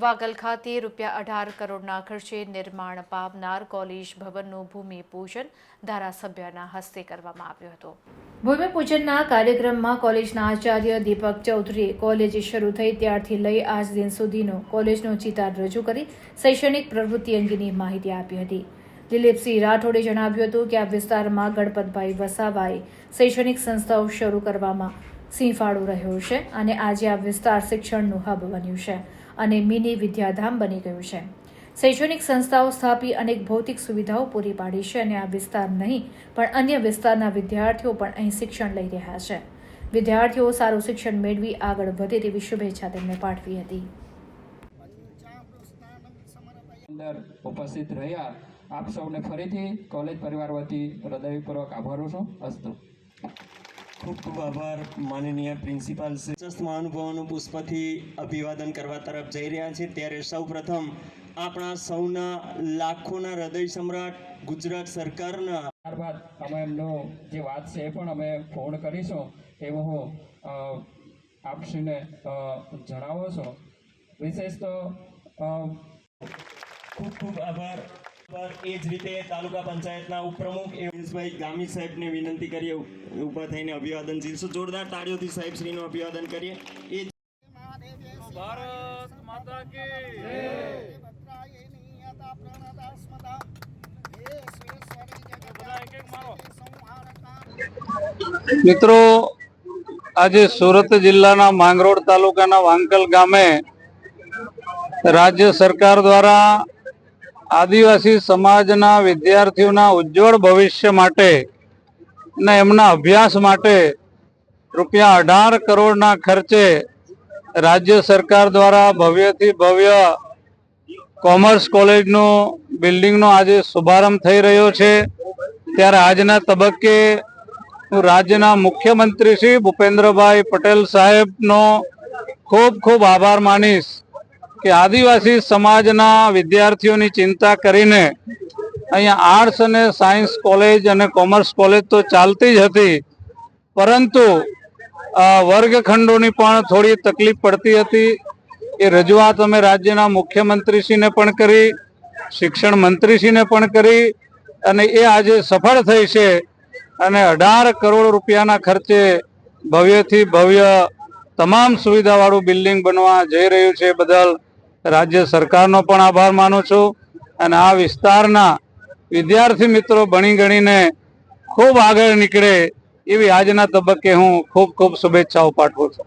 વાગલ ખાતે રૂપિયા અઢાર કરોડના ખર્ચે નિર્માણ પામનાર કોલેજ ભવનનું ભૂમિપૂજન ધારાસભ્યના હસ્તે કરવામાં આવ્યું હતું. ભૂમિપૂજનના કાર્યક્રમમાં કોલેજના આચાર્ય દીપક ચૌધરીએ કોલેજ શરૂ થઈ ત્યારથી લઈ આજ દિન સુધીનો કોલેજનો ચિતાર રજૂ કરી શૈક્ષણિક પ્રવૃત્તિ અંગેની માહિતી આપી હતી. દિલીપસિંહ રાઠોડે જણાવ્યું હતું કે આ વિસ્તારમાં ગણપતભાઈ વસાવાએ શૈક્ષણિક સંસ્થાઓ શરૂ કરવામાં સિંહફાળો રહ્યો છે અને આજે આ વિસ્તાર શિક્ષણનું હબ બન્યું છે. અને મિની વિદ્યાધામ બની ગયું છે. શૈક્ષણિક સંસ્થાઓ સ્થાપી અનેક ભૌતિક સુવિધાઓ પૂરી પાડી છે અને આ વિસ્તાર નહીં, પણ અન્ય વિસ્તારના વિદ્યાર્થીઓ પણ અહીં શિક્ષણ લઈ રહ્યા છે. વિદ્યાર્થીઓ સારું શિક્ષણ મેળવી આગળ વધે તેવી શુભેચ્છા તેમને પાઠવી હતી. અંદર ઉપસ્થિત રહ્યા. આપ સૌને ફરીથી કોલેજ પરિવાર વતી હૃદયપૂર્વક આભારું છું. અસ્તુ. ખૂબ ખૂબ આભાર. માનનીય પ્રિન્સિપાલ શ્રી જસ્ટ મહાનુભાવોનું પુષ્પથી અભિવાદન કરવા તરફ જઈ રહ્યા છે ત્યારે સૌપ્રથમ આપણા સૌના લાખોના હૃદય સમ્રાટ ગુજરાત સરકારના ત્યારબાદ અમે એમનો જે વાત છે એ પણ અમે ફોન કરીશું. એવું હું આપશીને જણાવો છો. વિશેષ તો ખૂબ ખૂબ આભાર. એ જ રીતે તાલુકા પંચાયતના ઉપપ્રમુખ એવંશભાઈ ગામી સાહેબને વિનંતી કરીએ. ઊભા થઈને અભિવાદન ઝીલશું. જોરદાર તાળીઓથી સાહેબ શ્રીનું અભિવાદન કરીએ. એ ભારત માતા કી બધા એક એક મારો મિત્રો આજે સુરત જિલ્લાના માંગરોળ તાલુકાના વાંકલ ગામે રાજ્ય સરકાર દ્વારા આદિવાસી સમાજના વિદ્યાર્થીઓના ઉજ્જવળ ભવિષ્ય માટે અને એમના અભ્યાસ માટે રૂપિયા અઢાર કરોડના ખર્ચે રાજ્ય સરકાર દ્વારા ભવ્યથી ભવ્ય કોમર્સ કોલેજનું બિલ્ડિંગનો આજે શુભારંભ થઈ રહ્યો છે. ત્યારે આજના તબક્કે હું રાજ્યના મુખ્યમંત્રી શ્રી ભૂપેન્દ્રભાઈ પટેલ સાહેબનો ખૂબ ખૂબ આભાર માનીશ. કે આદિવાસી સમાજના વિદ્યાર્થીઓની ચિંતા કરીને અહીંયા આર્ટ્સ અને સાયન્સ કોલેજ અને કોમર્સ કોલેજ તો ચાલતી જ હતી. પરંતુ વર્ગખંડોની પણ થોડી તકલીફ પડતી હતી. એ રજૂઆત અમે રાજ્યના મુખ્યમંત્રીશ્રીને પણ કરી, શિક્ષણ મંત્રીશ્રીને પણ કરી અને એ આજે સફળ થઈ છે અને અઢાર કરોડ રૂપિયાના ખર્ચે ભવ્યથી ભવ્ય તમામ સુવિધાવાળું બિલ્ડિંગ બનવા જઈ રહ્યું છે. બદલ રાજ્ય સરકારનો પણ આભાર માનું છું અને આ વિસ્તારના વિદ્યાર્થી મિત્રો ભણી ગણીને ખૂબ આગળ નીકળે એવી આજના તબક્કે હું ખૂબ ખૂબ શુભેચ્છાઓ પાઠવું છું.